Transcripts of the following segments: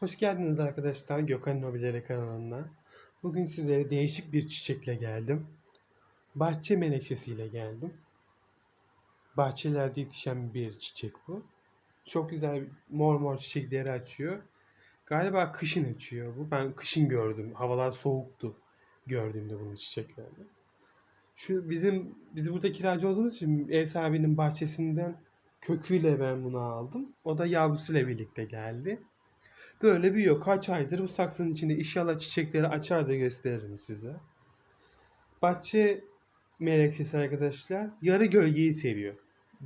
Hoş geldiniz arkadaşlar Gökhan Nobileri kanalına. Bugün sizlere değişik bir çiçekle geldim. Bahçe menekşesiyle geldim. Bahçelerde yetişen bir çiçek bu. Çok güzel mor mor çiçekleri açıyor. Galiba kışın açıyor bu. Ben kışın gördüm. Havalar soğuktu gördüğümde bunun çiçeklerini. Şu bizim biz burada kiracı olduğumuz için ev sahibinin bahçesinden köküyle ben bunu aldım. O da yavrusuyla birlikte geldi. Böyle büyüyor. Kaç aydır bu saksının içinde inşallah çiçekleri açar da gösteririm size. Bahçe melekçesi arkadaşlar yarı gölgeyi seviyor.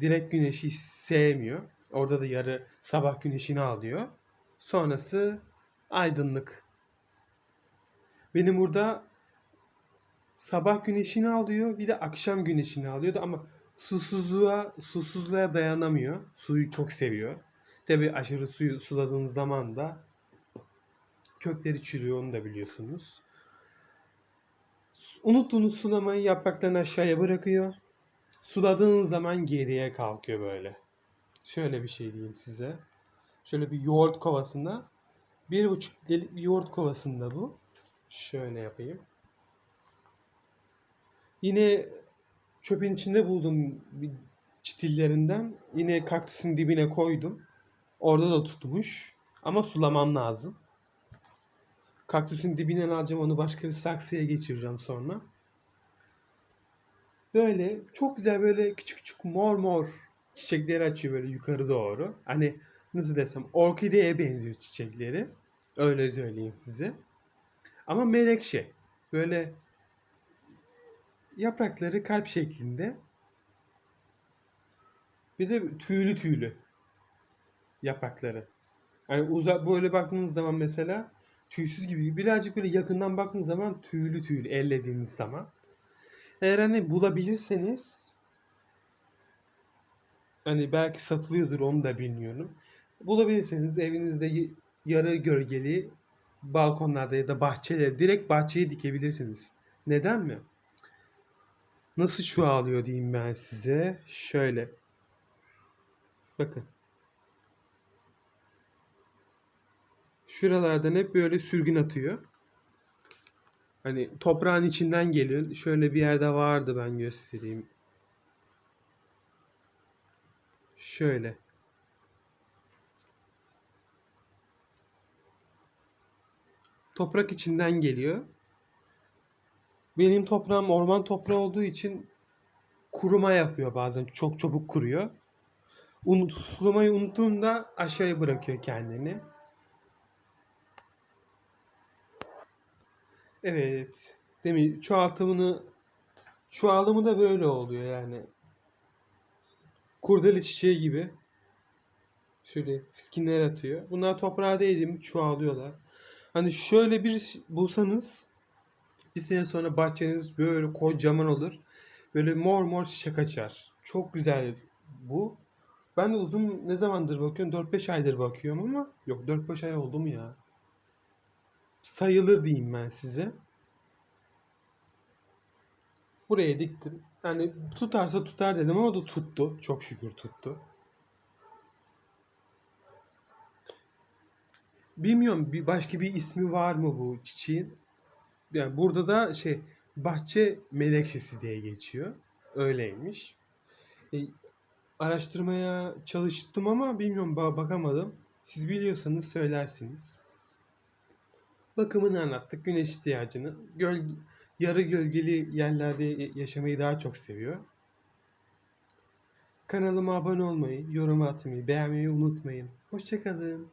Direkt güneşi sevmiyor. Orada da yarı sabah güneşini alıyor. Sonrası aydınlık. Benim burada sabah güneşini alıyor bir de akşam güneşini alıyordu ama susuzluğa susuzluğa dayanamıyor. Suyu çok seviyor. Tabi aşırı suyu suladığınız zaman da kökleri çürüyor onu da biliyorsunuz. Unuttuğunuz sulamayı yapraktan aşağıya bırakıyor. Suladığınız zaman geriye kalkıyor böyle. Şöyle bir şey diyeyim size. Şöyle bir yoğurt kovasında. Bir buçuk litrelik bir yoğurt kovasında bu. Şöyle yapayım. Yine çöpün içinde buldum çitillerinden. Yine kaktüsün dibine koydum. Orada da tutmuş. Ama sulamam lazım. Kaktüsün dibinden alacağım onu başka bir saksıya geçireceğim sonra. Böyle çok güzel böyle küçük küçük mor mor çiçekleri açıyor böyle yukarı doğru. Hani nasıl desem orkideye benziyor çiçekleri. Öyle söyleyeyim size. Ama melekşe. Böyle yaprakları kalp şeklinde. Bir de tüylü tüylü yaprakları. Yani uzak böyle baktığınız zaman mesela tüysüz gibi birazcık böyle yakından baktığınız zaman tüylü tüylü ellediğiniz zaman. Eğer hani bulabilirseniz hani belki satılıyordur onu da bilmiyorum. Bulabilirseniz evinizde yarı gölgeli balkonlarda ya da bahçelerde direkt bahçeye dikebilirsiniz. Neden mi? Nasıl çoğalıyor diyeyim ben size. Şöyle. Bakın. Şuralardan hep böyle sürgün atıyor. Hani toprağın içinden geliyor. Şöyle bir yerde vardı ben göstereyim. Şöyle. Toprak içinden geliyor. Benim toprağım orman toprağı olduğu için kuruma yapıyor bazen. Çok çabuk kuruyor. Unut, sulamayı unuttuğumda aşağıya bırakıyor kendini. Evet. Demin çoğaltımını çoğalımı da böyle oluyor yani. Kurdele çiçeği gibi. Şöyle fiskinler atıyor. Bunlar toprağa değdi mi çoğalıyorlar. Hani şöyle bir bulsanız bir sene sonra bahçeniz böyle kocaman olur. Böyle mor mor çiçek açar. Çok güzel bu. Ben de uzun ne zamandır bakıyorum? 4-5 aydır bakıyorum ama yok 4-5 ay oldu mu ya? Sayılır diyeyim ben size. Buraya diktim. Yani tutarsa tutar dedim ama da tuttu. Çok şükür tuttu. Bilmiyorum bir başka bir ismi var mı bu çiçeğin? Yani burada da şey bahçe melekşesi diye geçiyor. Öyleymiş. E, araştırmaya çalıştım ama bilmiyorum ba- bakamadım. Siz biliyorsanız söylersiniz. Bakımını anlattık. Güneş ihtiyacını. Göl, yarı gölgeli yerlerde yaşamayı daha çok seviyor. Kanalıma abone olmayı, yorum atmayı, beğenmeyi unutmayın. Hoşçakalın.